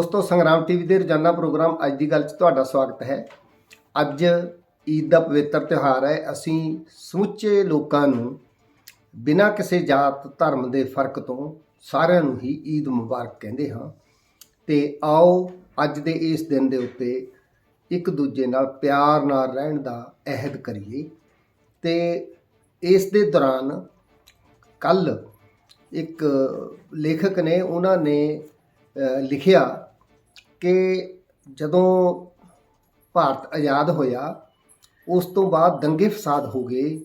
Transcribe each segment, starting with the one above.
ਦੋਸਤੋ, ਸੰਗਰਾਮ ਟੀਵੀ ਦੇ ਰੋਜ਼ਾਨਾ ਪ੍ਰੋਗਰਾਮ ਅੱਜ ਦੀ ਗੱਲ 'ਚ ਤੁਹਾਡਾ ਸਵਾਗਤ ਹੈ। ਅੱਜ ਈਦ ਦਾ ਪਵਿੱਤਰ ਤਿਉਹਾਰ ਹੈ। ਅਸੀਂ ਸਮੁੱਚੇ ਲੋਕਾਂ ਨੂੰ ਬਿਨਾਂ ਕਿਸੇ ਜਾਤ, ਧਰਮ ਦੇ ਫ਼ਰਕ ਤੋਂ ਸਾਰਿਆਂ ਨੂੰ ਹੀ ਈਦ ਮੁਬਾਰਕ ਕਹਿੰਦੇ ਹਾਂ। ਤੇ ਆਓ, ਅੱਜ ਦੇ ਇਸ ਦਿਨ ਦੇ ਉੱਤੇ ਇੱਕ ਦੂਜੇ ਨਾਲ ਪਿਆਰ ਨਾਲ ਰਹਿਣ ਦਾ ਅਹਿਦ ਕਰੀਏ। ਤੇ ਇਸ ਦੇ ਦੌਰਾਨ ਕੱਲ ਇੱਕ ਲੇਖਕ ਨੇ, ਉਹਨਾਂ ਨੇ ਲਿਖਿਆ ਕਿ ਜਦੋਂ ਭਾਰਤ ਆਜ਼ਾਦ ਹੋਇਆ, ਉਸ ਤੋਂ ਬਾਅਦ ਦੰਗੇ ਫਸਾਦ ਹੋ ਗਏ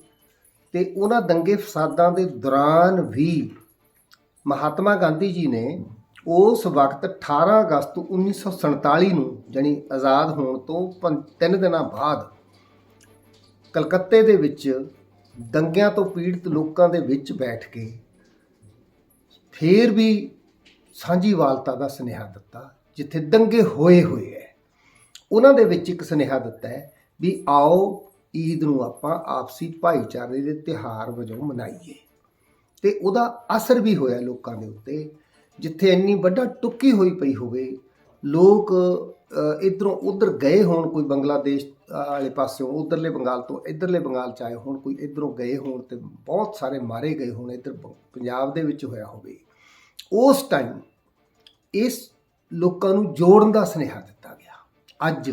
ਤੇ ਉਹਨਾਂ ਦੰਗੇ ਫਸਾਦਾਂ ਦੇ ਦੌਰਾਨ ਵੀ ਮਹਾਤਮਾ ਗਾਂਧੀ ਜੀ ਨੇ ਉਸ ਵਕਤ 18 ਅਗਸਤ 1947 ਨੂੰ ਜਾਣੀ ਆਜ਼ਾਦ ਹੋਣ ਤੋਂ ਪੰ- ਤਿੰਨ ਦਿਨਾਂ ਬਾਅਦ ਕਲਕੱਤੇ ਦੇ ਵਿੱਚ ਦੰਗਿਆਂ ਤੋਂ ਪੀੜਤ ਲੋਕਾਂ ਦੇ ਵਿੱਚ ਬੈਠ ਕੇ ਫੇਰ ਵੀ ਸਾਂਝੀ ਵਾਲਤਾ ਦਾ ਸੁਨੇਹਾ ਦਿੱਤਾ। ਜਿੱਥੇ ਦੰਗੇ ਹੋਏ ਹੋਏ ਹੈ। ਉਹਨਾਂ ਦੇ ਵਿੱਚ ਇੱਕ ਸੁਨੇਹਾ ਦਿੱਤਾ ਹੈ ਵੀ ਆਓ ਈਦ ਨੂੰ ਆਪਾਂ ਆਪਸੀ ਭਾਈਚਾਰੇ ਦੇ ਤਿਉਹਾਰ ਵਜੋਂ ਮਨਾਈਏ। ਤੇ ਉਹਦਾ ਅਸਰ ਵੀ ਹੋਇਆ ਲੋਕਾਂ ਦੇ ਉੱਤੇ, ਜਿੱਥੇ ਇੰਨੀ ਵੱਡਾ ਟੁੱਕੀ ਹੋਈ ਪਈ ਹੋਵੇ, ਲੋਕ ਇਧਰੋਂ ਉਧਰ ਗਏ ਹੋਣ ਕੋਈ ਬੰਗਲਾਦੇਸ਼ ਵਾਲੇ ਪਾਸਿਓਂ, ਉਧਰਲੇ ਬੰਗਾਲ ਤੋਂ ਇਧਰਲੇ ਬੰਗਾਲ ਚ ਆਏ ਹੋਣ, ਕੋਈ ਇਧਰੋਂ ਗਏ ਹੋਣ ਤੇ ਬਹੁਤ ਸਾਰੇ ਮਾਰੇ ਗਏ ਹੋਣ, ਇਧਰ ਪੰਜਾਬ ਦੇ ਵਿੱਚ ਹੋਇਆ ਹੋਵੇ। ਉਸ ਟਾਈਮ ਇਸ ਲੋਕਾਂ ਨੂੰ ਜੋੜਨ ਦਾ ਸੁਨੇਹਾ ਦਿੱਤਾ ਗਿਆ। ਅੱਜ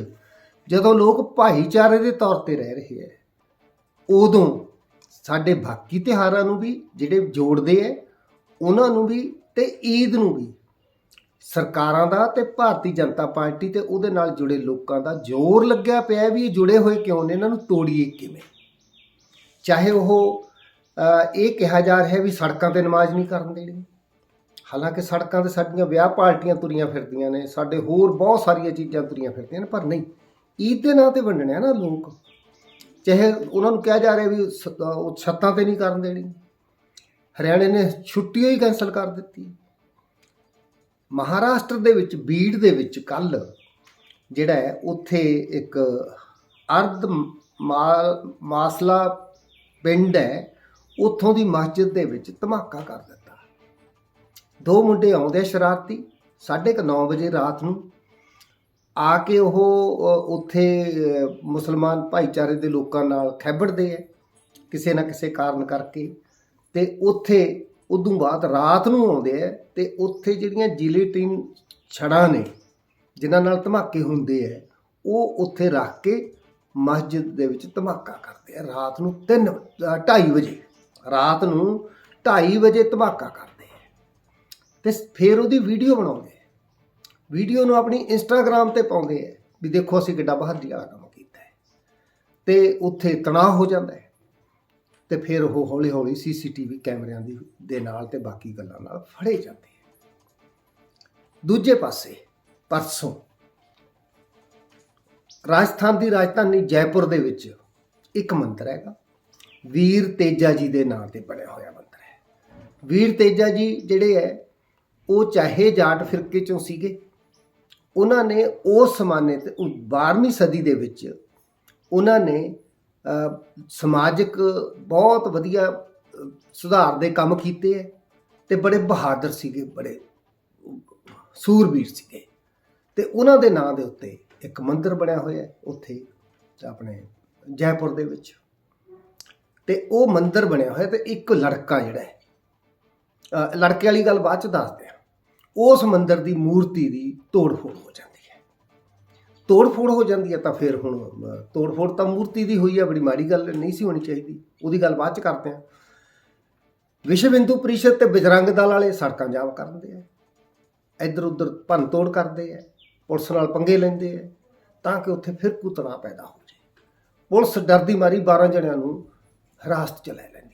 ਜਦੋਂ ਲੋਕ ਭਾਈਚਾਰੇ ਦੇ ਤੌਰ ਤੇ ਰਹਿ ਰਹੇ ਹੈ, ਉਦੋਂ ਸਾਡੇ ਬਾਕੀ ਤਿਉਹਾਰਾਂ ਨੂੰ ਵੀ ਜਿਹੜੇ ਜੋੜਦੇ ਹੈ, ਉਹਨਾਂ ਨੂੰ ਵੀ ਤੇ ਈਦ ਨੂੰ ਵੀ ਸਰਕਾਰਾਂ ਦਾ ਤੇ ਭਾਰਤੀ ਜਨਤਾ ਪਾਰਟੀ ਤੇ ਉਹਦੇ ਨਾਲ ਜੁੜੇ ਲੋਕਾਂ ਦਾ ਜ਼ੋਰ ਲੱਗਿਆ ਪਿਆ ਵੀ ਇਹ ਜੁੜੇ ਹੋਏ ਕਿਉਂ ਨੇ, ਇਹਨਾਂ ਨੂੰ ਤੋੜੀਏ ਕਿਵੇਂ? ਚਾਹੇ ਉਹ ਇਹ ਕਿਹਾ ਜਾ ਰਿਹਾ ਵੀ ਸੜਕਾਂ ਤੇ ਨਮਾਜ਼ ਨਹੀਂ ਕਰਨ ਦੇਣੀ ਹਾਲਾਂਕਿ ਸੜਕਾਂ ਤੇ ਸਾਡੀਆਂ ਵਿਆਹ ਪਾਰਟੀਆਂ ਤੁਰੀਆਂ ਫਿਰਦੀਆਂ ਨੇ, ਸਾਡੇ ਹੋਰ ਬਹੁਤ ਸਾਰੀਆਂ ਚੀਜ਼ਾਂ ਤੁਰੀਆਂ ਫਿਰਦੀਆਂ ਨੇ, ਪਰ ਨਹੀਂ। ਈਦ ਦੇ ਨਾਂ ਤੇ ਵੰਡਣੇ ਆ ਨਾ ਲੋਕ। ਚਾਹੇ ਉਹਨਾਂ ਨੂੰ ਕਿਹਾ ਜਾ ਰਿਹਾ ਵੀ ਸ- ਉਹ ਛੱਤਾਂ ਤੇ ਨਹੀਂ ਕਰਨ ਦੇਣੀ। ਹਰਿਆਣੇ ਨੇ ਛੁੱਟੀਆਂ ਹੀ ਕੈਨਸਲ ਕਰ ਦਿੱਤੀ ਮਹਾਰਾਸ਼ਟਰ ਦੇ ਵਿੱਚ, ਬੀੜ ਦੇ ਵਿੱਚ ਕੱਲ ਜਿਹੜਾ ਹੈ, ਉੱਥੇ ਇੱਕ ਅਰਧ ਮਾ- ਮਾਸਲਾ ਪਿੰਡ ਹੈ, ਉੱਥੋਂ ਦੀ ਮਸਜਿਦ ਦੇ ਵਿੱਚ ਧਮਾਕਾ ਕਰ ਦਿੱਤਾ। ਦੋ ਮੁੰਡੇ ਆਉਂਦੇ ਆ ਸ਼ਰਾਰਤੀ 9:30 ਵਜੇ ਰਾਤ ਨੂੰ। ਆ ਕੇ ਉਹ ਉੱਥੇ ਮੁਸਲਮਾਨ ਭਾਈਚਾਰੇ ਦੇ ਲੋਕਾਂ ਨਾਲ ਖੈਬੜਦੇ ਆ, ਕਿਸੇ ਨਾ ਕਿਸੇ ਕਾਰਨ ਕਰਕੇ। ਤੇ ਉੱਥੇ, ਉਦੋਂ ਬਾਅਦ ਰਾਤ ਨੂੰ ਆਉਂਦੇ ਆ ਤੇ ਉੱਥੇ ਜਿਹੜੀਆਂ ਜਿਲੇਟਿਨ ਛੜਾਂ ਨੇ, ਜਿਨ੍ਹਾਂ ਨਾਲ ਧਮਾਕੇ ਹੁੰਦੇ ਆ, ਉਹ ਉੱਥੇ ਰੱਖ ਕੇ ਮਸਜਿਦ ਦੇ ਵਿੱਚ ਧਮਾਕਾ ਕਰਦੇ ਆ। ਰਾਤ ਨੂੰ 3 2:30 ਵਜੇ, ਰਾਤ ਨੂੰ 2:30 ਵਜੇ ਧਮਾਕਾ ਕਰਦੇ ਤੇ ਫਿਰ ਉਹਦੀ ਵੀਡੀਓ ਬਣਾਉਂਦੇ ਵੀਡੀਓ ਨੂੰ ਆਪਣੀ ਇੰਸਟਾਗ੍ਰam ਤੇ ਪਾਉਂਦੇ ਆ ਵੀ ਦੇਖੋ ਅਸੀਂ ਕਿੱਡਾ ਬਹਾਦਰੀ ਵਾਲਾ ਕੰਮ ਕੀਤਾ ਹੈ। ਤੇ ਉੱਥੇ ਤਣਾਅ ਹੋ ਜਾਂਦਾ ਹੈ। ਤੇ ਫਿਰ ਉਹ ਹੌਲੀ ਹੌਲੀ ਸੀਸੀਟੀਵੀ ਕੈਮਰਿਆਂ ਦੀ ਦੇ ਨਾਲ ਤੇ ਬਾਕੀ ਗੱਲਾਂ ਨਾਲ ਫੜੇ ਜਾਂਦੇ ਆ। ਦੂਜੇ ਪਾਸੇ ਪਰਸੋਂ ਰਾਜਸਥਾਨ ਦੀ ਰਾਜਧਾਨੀ ਜੈਪੁਰ ਦੇ ਵਿੱਚ ਇੱਕ ਮੰਦਿਰ ਹੈਗਾ। ਵੀਰ ਤੇਜਾ ਜੀ ਦੇ ਨਾਂ ਤੇ ਬਣਿਆ ਹੋਇਆ ਮੰਦਿਰ ਹੈ। ਵੀਰ ਤੇਜਾ ਜੀ ਜਿਹੜੇ ਹੈ ਉਹ ਚਾਹੇ ਜਾਟ ਫਿਰਕੇ ਚੋਂ ਸੀਗੇ, ਉਹਨਾਂ ਨੇ ਉਸ ਸਮਾਨੇ ਤੇ 12ਵੀਂ ਸਦੀ ਦੇ ਵਿੱਚ ਉਹਨਾਂ ਨੇ ਸਮਾਜਿਕ ਬਹੁਤ ਵਧੀਆ ਸੁਧਾਰ ਦੇ ਕੰਮ ਕੀਤੇ ਹੈ ਤੇ ਬੜੇ ਬਹਾਦਰ ਸੀਗੇ, ਬੜੇ ਸੂਰਬੀਰ ਸੀਗੇ। ਤੇ ਉਹਨਾਂ ਦੇ ਨਾਂ ਦੇ ਉੱਤੇ ਇੱਕ ਮੰਦਿਰ ਬਣਿਆ ਹੋਇਆ ਉੱਥੇ ਆਪਣੇ ਜੈਪੁਰ ਦੇ ਵਿੱਚ। ਤੇ ਉਹ ਮੰਦਿਰ ਬਣਿਆ ਹੋਇਆ ਤੇ ਇੱਕ ਲੜਕਾ ਜਿਹੜਾ ਹੈ ਲੜਕੇ ਵਾਲੀ ਗੱਲ ਬਾਅਦ ਚ ਦੱਸਦੇ ਆ ਉਸ ਮੰਦਰ ਦੀ ਮੂਰਤੀ ਦੀ ਤੋੜ-ਫੋੜ ਹੋ ਜਾਂਦੀ ਹੈ। ਤੋੜ-ਫੋੜ ਹੋ ਜਾਂਦੀ ਹੈ ਤਾਂ ਫਿਰ ਹੁਣ ਅ, ਤੋੜ-ਫੋੜ ਤਾਂ ਮੂਰਤੀ ਦੀ ਹੋਈ ਹੈ ਬੜੀ ਮਾੜੀ ਗੱਲ ਨਹੀਂ ਸੀ ਹੋਣੀ ਚਾਹੀਦੀ। ਉਹਦੀ ਗੱਲ ਬਾਅਦ ਚ ਕਰਦੇ ਆ ਵਿਸ਼ਵ ਹਿੰਦੂ ਪਰਿਸ਼ਦ ਤੇ ਬਜਰੰਗ ਦਲ ਵਾਲੇ ਸੜਕਾਂ ਜਾਮ ਕਰਦੇ ਆ। ਇੱਧਰ ਉੱਧਰ ਭੰਨ ਤੋੜ ਕਰਦੇ ਆ। ਪੁਲਿਸ ਨਾਲ ਪੰਗੇ ਲੈਂਦੇ ਆ ਤਾਂ ਕਿ ਉੱਥੇ ਫਿਰ ਕੁਤਣਾ ਪੈਦਾ ਹੋ ਜਾਏ। ਪੁਲਿਸ ਡਰਦੀ ਮਾਰੀ 12 ਜਣਿਆਂ ਨੂੰ ਹਿਰਾਸਤ ਚ ਲੈ ਲੈਂਦੀ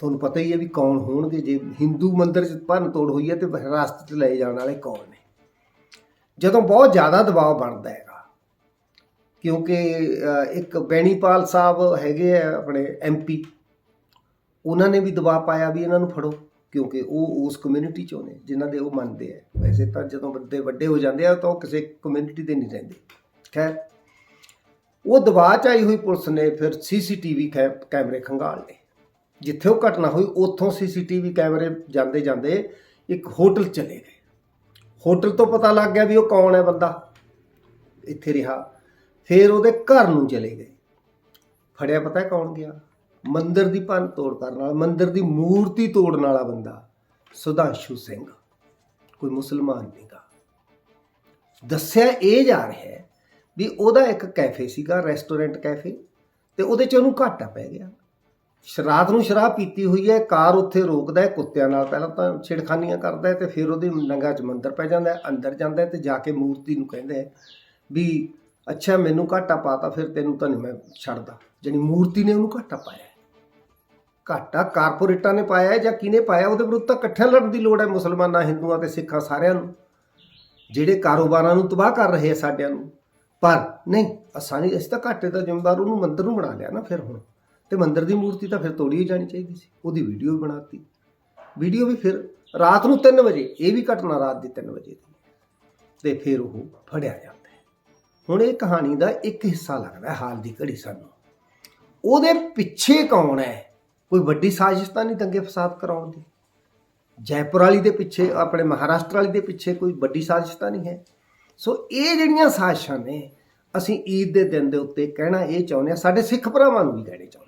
ਤੁਹਾਨੂੰ ਪਤਾ ਹੀ ਹੈ ਵੀ ਕੌਣ ਹੋਣਗੇ, ਜੇ ਹਿੰਦੂ ਮੰਦਿਰ 'ਚ ਭੰਨ ਤੋੜ ਹੋਈ ਹੈ ਤੇ ਹਿਰਾਸਤ 'ਚ ਲਏ ਜਾਣ ਵਾਲੇ ਕੌਣ ਨੇ? ਜਦੋਂ ਬਹੁਤ ਜ਼ਿਆਦਾ ਦਬਾਅ ਬਣਦਾ ਹੈਗਾ, ਕਿਉਂਕਿ ਇੱਕ ਬੈਣੀਪਾਲ ਸਾਹਿਬ ਹੈਗੇ ਆ ਆਪਣੇ ਐਮਪੀ ਉਹਨਾਂ ਨੇ ਵੀ ਦਬਾਅ ਪਾਇਆ ਵੀ ਇਹਨਾਂ ਨੂੰ ਫੜੋ, ਕਿਉਂਕਿ ਉਹ ਉਸ ਕਮਿਊਨਿਟੀ ਚੋਂ ਨੇ ਜਿਨ੍ਹਾਂ ਦੇ ਉਹ ਮੰਨਦੇ ਆ। ਵੈਸੇ ਤਾਂ ਜਦੋਂ ਬੰਦੇ ਵੱਡੇ ਹੋ ਜਾਂਦੇ ਆ, ਤਾਂ ਉਹ ਕਿਸੇ ਕਮਿਊਨਿਟੀ ਦੇ ਨਹੀਂ ਰਹਿੰਦੇ। ਖੈਰ, ਉਹ ਦਬਾਅ ਚ ਆਈ ਹੋਈ ਪੁਲਿਸ ਨੇ ਫਿਰ ਸੀਸੀਟੀਵੀ ਕੈਮਰੇ ਖੰਗਾਲ ਲਏ। ਜਿੱਥੇ ਉਹ ਘਟਨਾ ਹੋਈ, ਉੱਥੋਂ ਸੀਸੀਟੀਵੀ ਕੈਮਰੇ ਜਾਂਦੇ ਜਾਂਦੇ ਇੱਕ ਹੋਟਲ ਚਲੇ ਗਏ। ਹੋਟਲ ਤੋਂ ਪਤਾ ਲੱਗ ਗਿਆ ਵੀ ਉਹ ਕੌਣ ਹੈ ਬੰਦਾ। ਇੱਥੇ ਰਿਹਾ। ਫਿਰ ਉਹਦੇ ਘਰ ਨੂੰ ਚਲੇ ਗਏ। ਫੜਿਆ ਪਤਾ ਕੌਣ ਗਿਆ? ਮੰਦਿਰ ਦੀ ਭੰਨ ਤੋੜ ਕਰਨ ਵਾਲਾ, ਮੰਦਿਰ ਦੀ ਮੂਰਤੀ ਤੋੜਨ ਵਾਲਾ ਬੰਦਾ, ਸੁਧਾਂਸ਼ੂ ਸਿੰਘ। ਕੋਈ ਮੁਸਲਮਾਨ ਨਹੀਂਗਾ ਦੱਸਿਆ ਇਹ ਜਾ ਰਿਹਾ ਹੈ ਵੀ ਉਹਦਾ ਇੱਕ ਕੈਫੇ ਸੀਗਾ, ਰੈਸਟੋਰੈਂਟ ਕੈਫੇ, ਤੇ ਉਹਦੇ ਚ ਉਹਨੂੰ ਘਾਟਾ ਪੈ ਗਿਆ। ਸ਼ਰਾਬ ਨੂੰ ਸ਼ਰਾਬ ਪੀਤੀ ਹੋਈ ਹੈ, ਕਾਰ ਉੱਥੇ ਰੋਕਦਾ ਹੈ, ਕੁੱਤਿਆਂ ਨਾਲ ਪਹਿਲਾਂ ਤਾਂ ਛਿੜਖਾਨੀਆਂ ਕਰਦਾ ਹੈ ਤੇ ਫਿਰ ਉਹਦੀ ਨੰਗਾ ਚ ਮੰਦਰ ਪੈ ਜਾਂਦਾ ਹੈ, ਅੰਦਰ ਜਾਂਦਾ ਹੈ ਤੇ ਜਾ ਕੇ ਮੂਰਤੀ ਨੂੰ ਕਹਿੰਦਾ ਹੈ ਵੀ ਅੱਛਾ ਮੈਨੂੰ ਘਾਟਾ ਪਾਤਾ ਫਿਰ ਤੈਨੂੰ ਤਾਂ ਨਹੀਂ ਮੈਂ ਛੱਡਦਾ। ਜਿਹੜੀ ਮੂਰਤੀ ਨੇ ਉਹਨੂੰ ਘਾਟਾ ਪਾਇਆ ਘਾਟਾ ਕਾਰਪੋਰੇਟਾਂ ਨੇ ਪਾਇਆ ਹੈ ਜਾਂ ਕਿਹਨੇ ਪਾਇਆ, ਉਹਦੇ ਵਿਰੁੱਧ ਤਾਂ ਇਕੱਠਿਆਂ ਲੜਨ ਦੀ ਲੋੜ ਹੈ, ਮੁਸਲਮਾਨਾਂ, ਹਿੰਦੂਆਂ ਤੇ ਸਿੱਖਾਂ ਸਾਰਿਆਂ ਨੂੰ। ਜਿਹੜੇ ਕਾਰੋਬਾਰਾਂ ਨੂੰ ਤਬਾਹ ਕਰ ਰਹੇ ਆ ਸਾਡਿਆਂ ਨੂੰ। ਪਰ ਨਹੀਂ, ਅਸਾਂ ਨਹੀਂ ਅਸੀਂ ਤਾਂ ਘਾਟੇ ਦਾ ਜ਼ਿੰਮੇਵਾਰ ਉਹਨੂੰ ਮੰਦਰ ਨੂੰ ਬਣਾ ਲਿਆ ਨਾ ਫਿਰ ਹੁਣ। ਤੇ ਮੰਦਰ ਦੀ ਮੂਰਤੀ ਤਾਂ ਫਿਰ ਤੋੜੀ ਹੀ ਜਾਣੀ ਚਾਹੀਦੀ ਸੀ। ਉਹਦੀ ਵੀਡੀਓ ਵੀ ਬਣਾਤੀ। ਵੀਡੀਓ ਵੀ ਫਿਰ ਰਾਤ ਨੂੰ 3 ਵਜੇ, ਇਹ ਵੀ ਘਟਨਾ ਰਾਤ ਦੀ 3 ਵਜੇ ਦੀ। ਤੇ ਫਿਰ ਉਹ ਫੜਿਆ ਜਾਂਦਾ ਹੈ। ਹੁਣ ਇਹ ਕਹਾਣੀ ਦਾ ਇੱਕ ਹਿੱਸਾ ਲੱਗਦਾ ਹੈ ਹਾਲ ਦੀ ਘੜੀ ਸਾਨੂੰ। ਉਹਦੇ ਪਿੱਛੇ ਕੌਣ ਹੈ? ਕੋਈ ਵੱਡੀ ਸਾਜ਼ਿਸ਼ ਤਾਂ ਨਹੀਂ ਦੰਗੇ ਫਸਾਦ ਕਰਾਉਣ ਦੀ। ਜੈਪੁਰ ਵਾਲੀ ਦੇ ਪਿੱਛੇ, ਆਪਣੇ ਮਹਾਰਾਸ਼ਟਰ ਵਾਲੀ ਦੇ ਪਿੱਛੇ ਕੋਈ ਵੱਡੀ ਸਾਜ਼ਿਸ਼ ਤਾਂ ਨਹੀਂ ਹੈ। ਸੋ ਇਹ ਜਿਹੜੀਆਂ ਸਾਜ਼ਿਸ਼ਾਂ ਨੇ, ਅਸੀਂ ਈਦ ਦੇ ਦਿਨ ਦੇ ਉੱਤੇ ਕਹਿਣਾ ਇਹ ਚਾਹੁੰਦੇ ਆ ਸਾਡੇ ਸਿੱਖ ਭਰਾਵਾਂ ਨੂੰ ਵੀ ਕਹਿਣੇ ਚਾਹੁੰਦੇ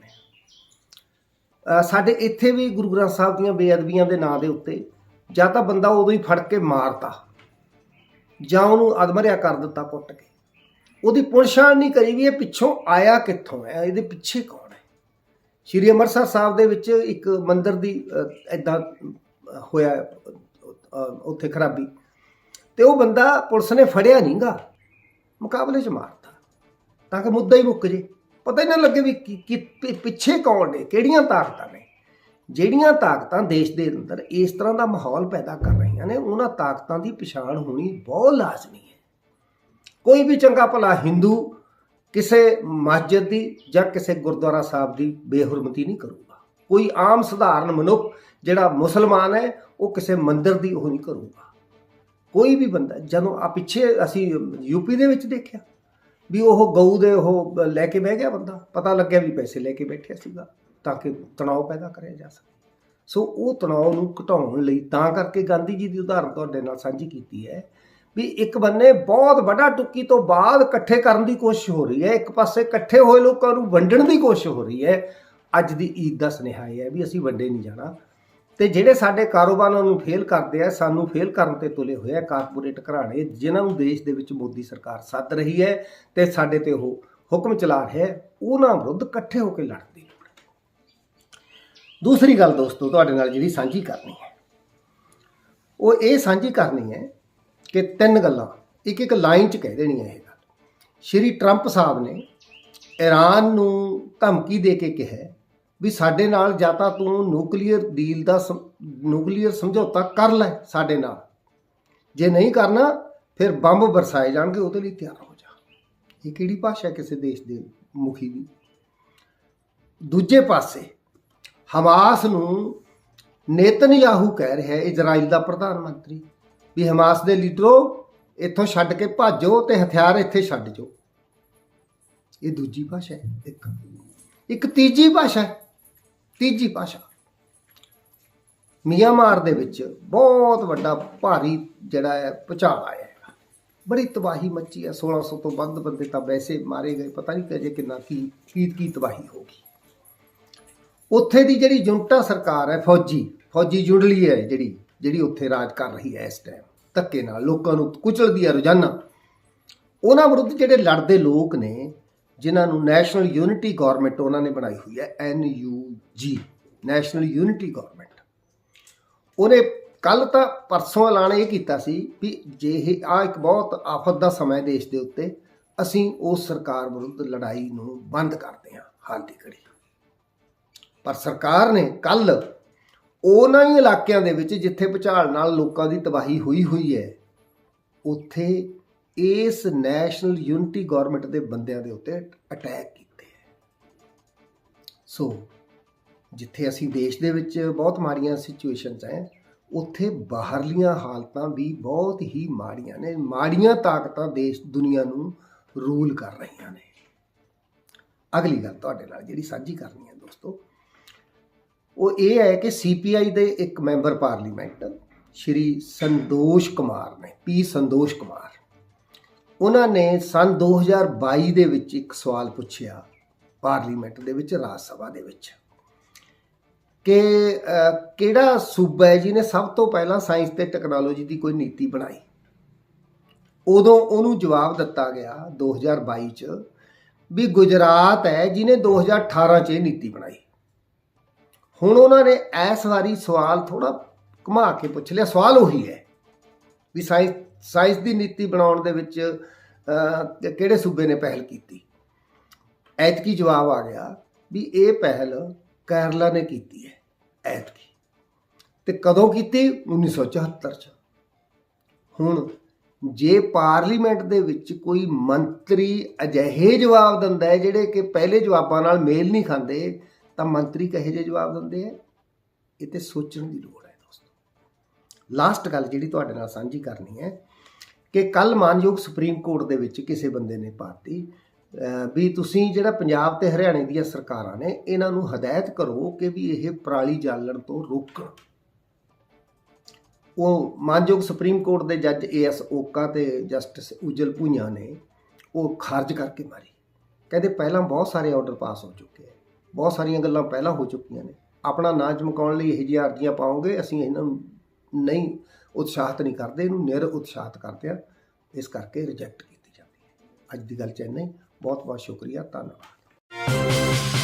ਸਾਡੇ ਇੱਥੇ ਵੀ ਗੁਰੂ ਗ੍ਰੰਥ ਸਾਹਿਬ ਦੀਆਂ ਬੇਅਦਬੀਆਂ ਦੇ ਨਾਂ ਦੇ ਉੱਤੇ ਜਾਂ ਤਾਂ ਬੰਦਾ ਉਦੋਂ ਹੀ ਫੜ ਕੇ ਮਾਰਤਾ ਜਾਂ ਉਹਨੂੰ ਅਦਮਰਿਆ ਕਰ ਦਿੱਤਾ ਕੁੱਟ ਕੇ। ਉਹਦੀ ਪੁਣਛਾਣ ਨਹੀਂ ਕਰੀ ਵੀ ਇਹ ਪਿੱਛੋਂ ਆਇਆ ਕਿੱਥੋਂ ਹੈ, ਇਹਦੇ ਪਿੱਛੇ ਕੌਣ ਹੈ? ਸ਼੍ਰੀ ਅੰਮ੍ਰਿਤਸਰ ਸਾਹਿਬ ਦੇ ਵਿੱਚ ਇੱਕ ਮੰਦਿਰ ਦੀ ਐਦਾਂ ਹੋਇਆ ਉੱਥੇ ਖਰਾਬੀ। ਤੇ ਉਹ ਬੰਦਾ ਪੁਲਿਸ ਨੇ ਫੜਿਆ ਨਹੀਂਗਾ ਮੁਕਾਬਲੇ 'ਚ ਮਾਰਤਾ, ਤਾਂ ਕਿ ਮੁੱਦਾ ਹੀ ਮੁੱਕ ਜੇ। ਪਤਾ ਹੀ ਨਾ ਲੱਗੇ ਵੀ ਕੀ- ਕੀ ਪਿੱਛੇ ਕੌਣ ਨੇ, ਕਿਹੜੀਆਂ ਤਾਕਤਾਂ ਨੇ। ਜਿਹੜੀਆਂ ਤਾਕਤਾਂ ਦੇਸ਼ ਦੇ ਅੰਦਰ ਇਸ ਤਰ੍ਹਾਂ ਦਾ ਮਾਹੌਲ ਪੈਦਾ ਕਰ ਰਹੀਆਂ ਨੇ, ਉਹਨਾਂ ਤਾਕਤਾਂ ਦੀ ਪਛਾਣ ਹੋਣੀ ਬਹੁਤ ਲਾਜ਼ਮੀ ਹੈ। ਕੋਈ ਵੀ ਚੰਗਾ ਭਲਾ ਹਿੰਦੂ ਕਿਸੇ ਮਸਜਿਦ ਦੀ ਜਾਂ ਕਿਸੇ ਗੁਰਦੁਆਰਾ ਸਾਹਿਬ ਦੀ ਬੇਹੁਰਮਤੀ ਨਹੀਂ ਕਰੂਗਾ। ਕੋਈ ਆਮ ਸਧਾਰਨ ਮਨੁੱਖ ਜਿਹੜਾ ਮੁਸਲਮਾਨ ਹੈ, ਉਹ ਕਿਸੇ ਮੰਦਿਰ ਦੀ ਉਹ ਨਹੀਂ ਕਰੂਗਾ। ਕੋਈ ਵੀ ਬੰਦਾ, ਜਦੋਂ ਆ ਪਿੱਛੇ ਅਸੀਂ ਯੂਪੀ ਦੇ ਵਿੱਚ ਦੇਖਿਆ ਵੀ ਉਹ ਗਊ ਦੇ ਉਹ ਲੈ ਕੇ ਬਹਿ ਗਿਆ ਬੰਦਾ, ਪਤਾ ਲੱਗਿਆ ਵੀ ਪੈਸੇ ਲੈ ਕੇ ਬੈਠਿਆ ਸੀਗਾ ਤਾਂ ਕਿ ਤਣਾਅ ਪੈਦਾ ਕਰਿਆ ਜਾ ਸਕੇ। ਸੋ ਉਹ ਤਣਾਅ ਨੂੰ ਘਟਾਉਣ ਲਈ ਤਾਂ ਕਰਕੇ ਗਾਂਧੀ ਜੀ ਦੀ ਉਦਾਹਰਨ ਤੁਹਾਡੇ ਨਾਲ ਸਾਂਝੀ ਕੀਤੀ ਹੈ ਵੀ ਇੱਕ ਬੰਨੇ ਬਹੁਤ ਵੱਡਾ ਟੁੱਕੀ ਤੋਂ ਬਾਅਦ ਇਕੱਠੇ ਕਰਨ ਦੀ ਕੋਸ਼ਿਸ਼ ਹੋ ਰਹੀ ਹੈ, ਇੱਕ ਪਾਸੇ ਇਕੱਠੇ ਹੋਏ ਲੋਕਾਂ ਨੂੰ ਵੰਡਣ ਦੀ ਕੋਸ਼ਿਸ਼ ਹੋ ਰਹੀ ਹੈ। ਅੱਜ ਦੀ ਈਦ ਦਾ ਸੁਨੇਹਾ ਇਹ ਹੈ ਵੀ ਅਸੀਂ ਵੰਡੇ ਨਹੀਂ ਜਾਣਾ। ਤੇ ਜਿਹੜੇ ਸਾਡੇ ਕਾਰੋਬਾਰਾਂ ਨੂੰ ਫੇਲ ਕਰਦੇ ਆ, ਸਾਨੂੰ ਫੇਲ ਕਰਨ ਤੇ ਤੁਲੇ ਹੋਏ ਆ ਕਾਰਪੋਰੇਟ ਘਰਾਣੇ, ਜਿਨ੍ਹਾਂ ਨੂੰ ਦੇਸ਼ ਦੇ ਵਿੱਚ ਮੋਦੀ ਸਰਕਾਰ ਸੱਦ ਰਹੀ ਹੈ ਤੇ ਸਾਡੇ ਤੇ ਉਹ ਹੁਕਮ ਚਲਾ ਰਿਹਾ ਹੈ, ਉਹਨਾਂ ਵਿਰੁੱਧ ਇਕੱਠੇ ਹੋ ਕੇ ਲੜਨ ਦੀ ਲੋੜ ਹੈ ਦੂਸਰੀ ਗੱਲ ਦੋਸਤੋ, ਤੁਹਾਡੇ ਨਾਲ ਜਿਹੜੀ ਸਾਂਝੀ ਕਰਨੀ ਹੈ। ਉਹ ਇਹ ਸਾਂਝੀ ਕਰਨੀ ਹੈ ਕਿ ਤਿੰਨ ਗੱਲਾਂ, ਇੱਕ ਇੱਕ ਲਾਈਨ 'ਚ ਕਹਿ ਦੇਣੀ ਹੈ ਇਹ ਗੱਲ। ਸ਼੍ਰੀ ਟਰੰਪ ਸਾਹਿਬ ਨੇ ਈਰਾਨ ਨੂੰ ਧਮਕੀ ਦੇ ਕੇ ਕਿਹਾ ਵੀ ਸਾਡੇ ਨਾਲ ਜਾਂ ਤਾਂ ਤੂੰ ਨਿਊਕਲੀਅਰ ਡੀਲ ਦਾ ਸਮ- ਨਿਊਕਲੀਅਰ ਸਮਝੌਤਾ ਕਰ ਲੈ ਸਾਡੇ ਨਾਲ। ਜੇ ਨਹੀਂ ਕਰਨਾ, ਫਿਰ ਬੰਬ ਵਰਸਾਏ ਜਾਣਗੇ, ਉਹਦੇ ਲਈ ਤਿਆਰ ਹੋ ਜਾ। ਇਹ ਕਿਹੜੀ ਭਾਸ਼ਾ ਕਿਸੇ ਦੇਸ਼ ਦੇ ਮੁਖੀ ਦੀ? ਦੂਜੇ ਪਾਸੇ, ਹਮਾਸ ਨੂੰ ਨੇਤਨਯਾਹੂ ਕਹਿ ਰਿਹਾ ਹੈ, ਇਜ਼ਰਾਈਲ ਦਾ ਪ੍ਰਧਾਨ ਮੰਤਰੀ, ਵੀ ਹਮਾਸ ਦੇ ਲੀਡਰੋ, ਇੱਥੋਂ ਛੱਡ ਕੇ ਭਾਜੋ ਤੇ ਹਥਿਆਰ ਇੱਥੇ ਛੱਡ ਜਾਓ। ਇਹ ਦੂਜੀ ਭਾਸ਼ਾ ਹੈ, ਇੱਕ। ਇੱਕ ਤੀਜੀ ਭਾਸ਼ਾ ਹੈ। ਤੀਜੀ ਭਾਸ਼ਾ। ਮਿਆਂਮਾਰ ਦੇ ਵਿੱਚ ਬਹੁਤ ਵੱਡਾ ਭਾਰੀ ਜਿਹੜਾ ਹੈ, ਭੁਚਾਲ ਆਇਆ ਹੈ। ਬੜੀ ਤਬਾਹੀ ਮੱਚੀ ਹੈ। 1600 ਤੋਂ ਵੱਧ ਬੰਦੇ ਤਾਂ ਵੈਸੇ ਮਾਰੇ ਗਏ। ਪਤਾ ਨਹੀਂ ਕਿ ਕਿੰਨਾ ਕੀ ਕੀ ਕੀ ਤਬਾਹੀ ਹੋ ਗਈ। ਉੱਥੇ ਦੀ ਜਿਹੜੀ ਜੁੰਟਾ ਸਰਕਾਰ ਹੈ, ਫੌਜੀ ਫੌਜੀ ਜੁੜਲੀ ਹੈ ਜਿਹੜੀ ਜਿਹੜੀ ਉੱਥੇ ਰਾਜ ਕਰ ਰਹੀ ਹੈ ਇਸ ਟਾਈਮ ਧੱਕੇ ਨਾਲ, ਲੋਕਾਂ ਨੂੰ ਕੁਚਲਦੀ ਹੈ ਰੋਜ਼ਾਨਾ। ਉਹਨਾਂ ਵਿਰੁੱਧ ਜਿਹੜੇ ਲੜਦੇ ਲੋਕ ਨੇ ਜਿਨ੍ਹਾਂ ਨੂੰ ਨੈਸ਼ਨਲ ਯੂਨਿਟੀ ਗਵਰਨਮੈਂਟ ਉਹਨਾਂ ਨੇ ਬਣਾਈ ਹੋਈ ਹੈ N U G national unity government ਉਹਨੇ ਕੱਲ ਤਾਂ ਪਰਸੋਂ ਐਲਾਨ ਇਹ ਕੀਤਾ ਸੀ ਵੀ ਜੇ ਇਹ ਆ ਇੱਕ ਬਹੁਤ ਆਫਤ ਦਾ ਸਮਾਂ ਦੇਸ਼ ਦੇ ਉੱਤੇ, ਅਸੀਂ ਉਸ ਸਰਕਾਰ ਵਿਰੁੱਧ ਲੜਾਈ ਨੂੰ ਬੰਦ ਕਰਦੇ ਹਾਂ, ਹਾਲ ਦੀ ਘੜੀ। ਪਰ ਸਰਕਾਰ ਨੇ ਕੱਲ ਉਹਨਾਂ ਹੀ ਇਲਾਕਿਆਂ ਦੇ ਵਿੱਚ ਜਿੱਥੇ ਭੁਚਾਲ ਨਾਲ ਲੋਕਾਂ ਦੀ ਤਬਾਹੀ ਹੋਈ ਹੋਈ ਹੈ, ਉੱਥੇ ਇਸ ਨੈਸ਼ਨਲ ਯੂਨਿਟੀ ਗਵਰਨਮੈਂਟ ਦੇ ਬੰਦਿਆਂ ਦੇ ਉੱਤੇ ਅਟੈਕ ਕੀਤੇ ਹੈ। ਸੋ, ਜਿੱਥੇ ਅਸੀਂ ਦੇਸ਼ ਦੇ ਵਿੱਚ ਬਹੁਤ ਮਾੜੀਆਂ ਸਿਚੁਏਸ਼ਨਸ ਹੈ, ਉੱਥੇ ਬਾਹਰਲੀਆਂ ਹਾਲਤਾਂ ਵੀ ਬਹੁਤ ਹੀ ਮਾੜੀਆਂ ਨੇ, ਮਾੜੀਆਂ ਤਾਕਤਾਂ ਦੇਸ਼, ਦੁਨੀਆ ਨੂੰ ਰੂਲ ਕਰ ਰਹੀਆਂ ਨੇ। ਅਗਲੀ ਗੱਲ ਤੁਹਾਡੇ ਨਾਲ ਜਿਹੜੀ ਸਾਂਝੀ ਕਰਨੀ ਹੈ ਦੋਸਤੋ, ਉਹ ਇਹ ਹੈ ਕਿ ਸੀਪੀਆਈ ਦੇ ਇੱਕ ਮੈਂਬਰ ਪਾਰਲੀਮੈਂਟ ਸ਼੍ਰੀ ਸੰਦੋਸ਼ ਕੁਮਾਰ ਨੇ ਪੀ ਸੰਦੋਸ਼ ਕੁਮਾਰ। ਉਹਨਾਂ ਨੇ ਸਨ 2022 ਦੇ ਵਿੱਚ ਇੱਕ ਸਵਾਲ ਪੁੱਛਿਆ ਪਾਰਲੀਮੈਂਟ ਦੇ ਵਿੱਚ, ਰਾਜ ਸਭਾ ਦੇ ਵਿੱਚ, ਕਿ ਕਿਹੜਾ ਸੂਬਾ ਹੈ ਜਿਹਨੇ ਸਭ ਤੋਂ ਪਹਿਲਾਂ ਸਾਇੰਸ ਤੇ ਟੈਕਨੋਲੋਜੀ ਦੀ ਕੋਈ ਨੀਤੀ ਬਣਾਈ? ਉਦੋਂ ਉਹਨੂੰ ਜਵਾਬ ਦਿੱਤਾ ਗਿਆ 2022 ਚ ਵੀ ਗੁਜਰਾਤ ਹੈ ਜਿਹਨੇ 2018 ਚ ਇਹ ਨੀਤੀ ਬਣਾਈ। ਹੁਣ ਉਹਨਾਂ ਨੇ ਇਸ ਵਾਰੀ ਸਵਾਲ ਥੋੜਾ ਘੁਮਾ ਕੇ ਪੁੱਛ ਲਿਆ, ਸਵਾਲ ਉਹੀ ਹੈ ਵੀ ਸਾਇੰਸ ਸਾਇੰਸ ਦੀ ਨੀਤੀ ਬਣਾਉਣ ਦੇ ਵਿੱਚ ਕਿਹੜੇ ਸੂਬੇ ਨੇ ਪਹਿਲ ਕੀਤੀ? ਐਤਕੀ ਜਵਾਬ ਆ ਗਿਆ ਵੀ ਇਹ ਪਹਿਲ ਕੇਰਲਾ ਨੇ ਕੀਤੀ ਹੈ, ਐਤਕੀ। ਤੇ ਕਦੋਂ ਕੀਤੀ? 1974 ਚ। ਹੁਣ ਜੇ ਪਾਰਲੀਮੈਂਟ ਦੇ ਵਿੱਚ ਕੋਈ ਮੰਤਰੀ ਅਜਿਹੇ ਜਵਾਬ ਦਿੰਦਾ ਹੈ ਜਿਹੜੇ ਕਿ ਪਹਿਲੇ ਜਵਾਬਾਂ ਨਾਲ ਮੇਲ ਨਹੀਂ ਖਾਂਦੇ, ਤਾਂ ਮੰਤਰੀ ਕਹੇ ਜਿਹੇ ਜਵਾਬ ਦਿੰਦੇ ਆ? ਇਹ ਤੇ ਸੋਚਣ ਦੀ ਲੋੜ ਹੈ ਦੋਸਤੋ। ਲਾਸਟ ਗੱਲ ਜਿਹੜੀ ਤੁਹਾਡੇ ਨਾਲ ਸਾਂਝੀ ਕਰਨੀ ਹੈ ਕਿ ਕੱਲ ਮਾਨਯੋਗ ਸੁਪਰੀਮ ਕੋਰਟ ਦੇ ਵਿੱਚ ਕਿਸੇ ਬੰਦੇ ਨੇ ਪਾਤੀ ਵੀ ਤੁਸੀਂ ਜਿਹੜਾ ਪੰਜਾਬ ਤੇ ਹਰਿਆਣੇ ਦੀਆਂ ਸਰਕਾਰਾਂ ਨੇ, ਇਹਨਾਂ ਨੂੰ ਹਦਾਇਤ ਕਰੋ ਕਿ ਵੀ ਇਹ ਪਰਾਲੀ ਜਾਲਣ ਤੋਂ ਰੋਕਣ। ਉਹ ਮਾਨਯੋਗ ਸੁਪਰੀਮ ਕੋਰਟ ਦੇ ਜੱਜ ਏਐਸ ਓਕਾ ਤੇ ਜਸਟਿਸ ਉਜਲ ਭੁਈਆ ਨੇ ਉਹ ਖਾਰਜ ਕਰਕੇ ਮਾਰੀ। ਕਹਿੰਦੇ ਪਹਿਲਾਂ ਬਹੁਤ ਸਾਰੇ ਆਰਡਰ ਪਾਸ ਹੋ ਚੁੱਕੇ ਹੈ ਬਹੁਤ ਸਾਰੀਆਂ ਗੱਲਾਂ ਪਹਿਲਾਂ ਹੋ ਚੁੱਕੀਆਂ ਨੇ। ਆਪਣਾ ਨਾਂ ਚਮਕਾਉਣ ਲਈ ਇਹ ਜਿਹੀਆਂ ਅਰਜ਼ੀਆਂ ਪਾਓਗੇ, ਅਸੀਂ ਇਹਨਾਂ ਨੂੰ ਨਹੀਂ ਉਤਸ਼ਾਹਿਤ ਨਹੀਂ ਕਰਦੇ, ਇਹਨੂੰ ਨਿਰ ਉਤਸ਼ਾਹਿਤ ਕਰਦੇ ਆ। ਇਸ ਕਰਕੇ ਰਿਜੈਕਟ ਕੀਤੀ ਜਾਂਦੀ ਹੈ। ਅੱਜ ਦੀ ਗੱਲ ਚ ਇੰਨਾ ਹੀ। ਬਹੁਤ ਬਹੁਤ ਸ਼ੁਕਰੀਆ। ਧੰਨਵਾਦ।